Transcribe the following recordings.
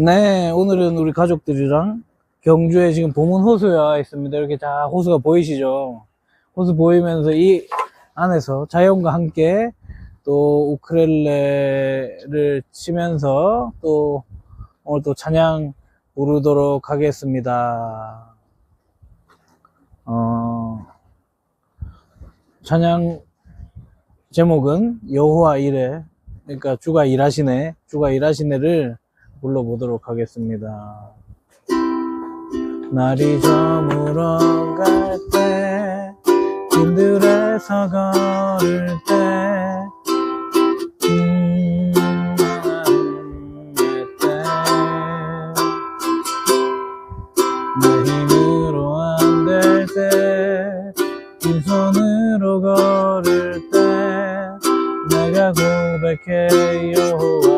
네, 오늘은 우리 가족들이랑 경주에 지금 보문 호수에 와 있습니다. 이렇게 자 호수가 보이시죠? 호수 보이면서 이 안에서 자연과 함께 또 우크렐레를 치면서 또 오늘 또 찬양 부르도록 하겠습니다. 어, 찬양 제목은 여호와 이래 그러니까 주가 일하시네 주가 일하시네를 불러보도록 하겠습니다. 날이 저물어 갈 때, 길들에서 걸을 때, 음, 빈손으로 걸을 때, 내가 고백해 여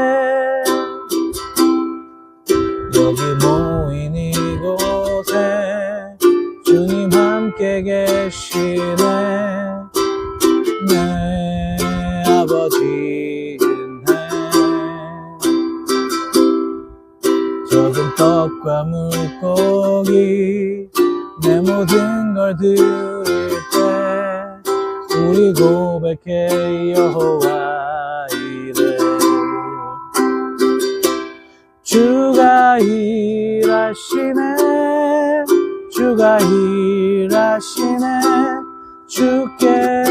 내 아버지는 적은 떡과 물고기 내 모든 걸 드릴 때 우리 고백해 여호와 이래. 주가 일하시네 주가 일하시네. 주께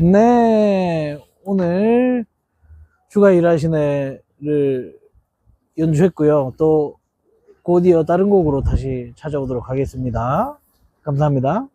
네 오늘 주가 일하시네를 연주했고요. 또 곧이어 다른 곡으로 다시 찾아오도록 하겠습니다. 감사합니다